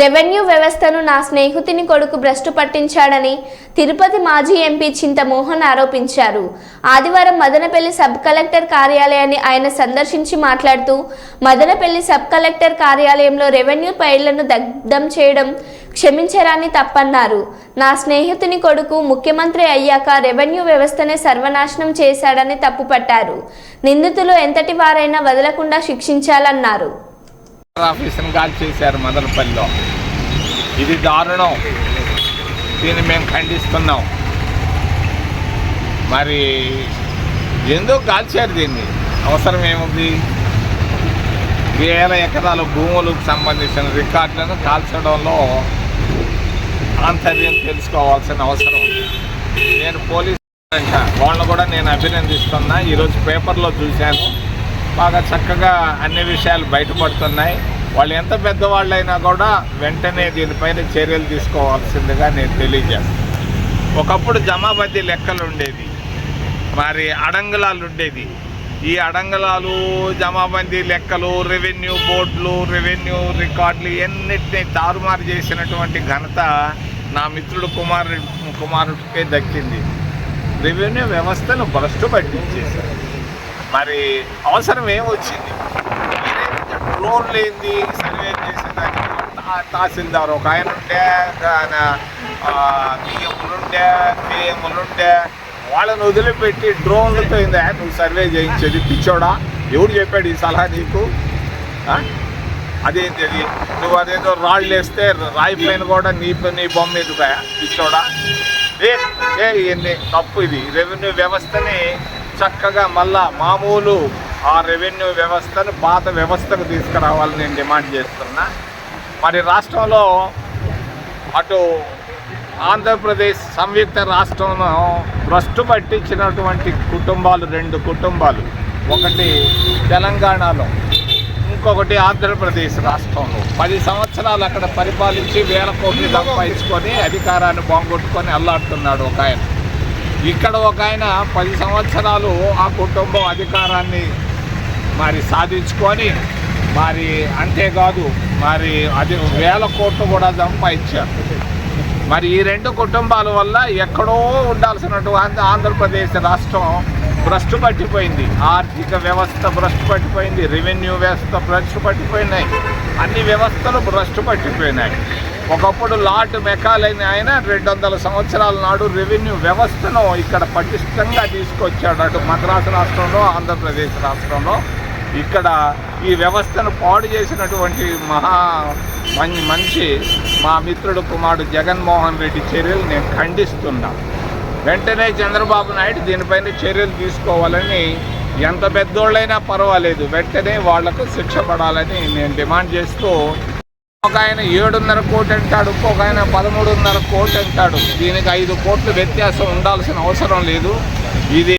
Revenue వ్యవస్థను నా స్నేహితుని కొడుకు భ్రష్టు పట్టించాడని తిరుపతి మాజీ ఎంపీ చింతమోహన్ ఆరోపించారు. ఆదివారం మదనపల్లి సబ్ కలెక్టర్ కార్యాలయాన్ని ఆయన సందర్శించి మాట్లాడుతూ మదనపల్లి సబ్ కలెక్టర్ కార్యాలయంలో రెవెన్యూ ఫైళ్ళను దగ్ధం చేయడం క్షమించరాని తప్పన్నారు. నా స్నేహితుని కొడుకు ముఖ్యమంత్రి అయ్యాక రెవెన్యూ వ్యవస్థనే సర్వనాశనం చేశాడని తప్పుపట్టారు. నిందితులు ఎంతటి వారైనా వదలకుండా శిక్షించాలన్నారు. ఆఫీసును గాలి చేశారు మదనపల్లిలో. ఇది దారుణం. దీన్ని మేము ఖండిస్తున్నాం. మరి ఎందుకు కాల్చారు దీన్ని? అవసరం ఏముంది? వేల ఎకరాల భూములకు సంబంధించిన రికార్డులను కాల్చడంలో ఆంతర్యం తెలుసుకోవాల్సిన అవసరం ఉంది. నేను పోలీస్ అంట వాళ్ళని కూడా నేను అభినందిస్తున్నా. ఈరోజు పేపర్లో చూశాను. బాగా చక్కగా అన్ని విషయాలు బయటపడుతున్నాయి. వాళ్ళు ఎంత పెద్దవాళ్ళైనా కూడా వెంటనే దీనిపైన చర్యలు తీసుకోవాల్సిందిగా నేను తెలియజేస్తాను. ఒకప్పుడు జమాబద్దీ లెక్కలు ఉండేది మరి అడంగులాలు ఉండేది ఈ అడంగలాలు జమాబందీ లెక్కలు రెవెన్యూ బోర్డులు రెవెన్యూ రికార్డులు ఎన్నిటిని తారుమారు చేసినటువంటి ఘనత నా మిత్రుడు కుమారు కుమారుడికే దక్కింది. రెవెన్యూ వ్యవస్థను భ్రష్టు పట్టించేశారు మరి అవసరం ఏమొచ్చింది? డ్రోన్ లేనిది సర్వే చేసేదానికి తా- తహసీల్దార్ ఒక ఆయన ఉంటే ఆయన బియ్యములుండే బియ్యములుండే వాళ్ళని వదిలిపెట్టి డ్రోన్లతో ఇందా నువ్వు సర్వే చేయించేది పిచ్చోడా? ఎవడు చెప్పాడు ఈ సలహా నీకు? ఆ? అదేంటి అది నువ్వు అదేదో రాళ్ళు వేస్తే రాయి పైన కూడా నీ నీ బొమ్మ ఎదుగా పిచ్చోడా? ఏ ఏ తప్పు ఇది. రెవెన్యూ వ్యవస్థని చక్కగా మళ్ళా మామూలు ఆ రెవెన్యూ వ్యవస్థను పాత వ్యవస్థకు తీసుకురావాలని నేను డిమాండ్ చేస్తున్నా. మరి రాష్ట్రంలో అటు ఆంధ్రప్రదేశ్ సంయుక్త రాష్ట్రంలో భ్రష్టు పట్టించినటువంటి కుటుంబాలు రెండు కుటుంబాలు. ఒకటి తెలంగాణలో ఇంకొకటి ఆంధ్రప్రదేశ్ రాష్ట్రంలో. పది సంవత్సరాలు అక్కడ పరిపాలించి వేల కోట్లు సంపాదించుకొని అధికారాన్ని బాగొట్టుకొని అల్లాడుతున్నాడు ఒక ఆయన. ఇక్కడ ఒక ఆయన పది సంవత్సరాలు ఆ కుటుంబం అధికారాన్ని మరి సాధించుకొని మరి అంతేకాదు మరి అది వేల కోట్లు కూడా సంపాదించారు మరి ఈ రెండు కుటుంబాల వల్ల ఎక్కడో ఉండాల్సినటువంటి ఆంధ్రప్రదేశ్ రాష్ట్రం భ్రష్టు పట్టిపోయింది. ఆర్థిక వ్యవస్థ భ్రష్టు పట్టిపోయింది. రెవెన్యూ వ్యవస్థ భ్రష్టు పట్టిపోయినాయి. అన్ని వ్యవస్థలు భ్రష్టు పట్టిపోయినాయి. ఒకప్పుడు లార్డ్ మెకాలైన ఆయన రెండు వందల సంవత్సరాల నాడు రెవెన్యూ వ్యవస్థను ఇక్కడ పటిష్టంగా తీసుకొచ్చాడు అటు మద్రాసు రాష్ట్రంలో ఆంధ్రప్రదేశ్ రాష్ట్రంలో. ఇక్కడ ఈ వ్యవస్థను పాడు చేసినటువంటి మహా మంచి మనిషి మా మిత్రుడు కుమారుడు జగన్మోహన్ రెడ్డి చర్యలు నేను ఖండిస్తున్నా. వెంటనే చంద్రబాబు నాయుడు దీనిపైన చర్యలు తీసుకోవాలని ఎంత పెద్దోళ్ళైనా పర్వాలేదు. వెంటనే వాళ్ళకు శిక్ష పడాలని నేను డిమాండ్ చేస్తూ ఒక ఆయన ఏడున్నర కోటి అంటాడు ఇంకొక ఆయన పదమూడున్నర కోటి అంటాడు. దీనికి ఐదు కోట్ల వ్యత్యాసం ఉండాల్సిన అవసరం లేదు. ఇది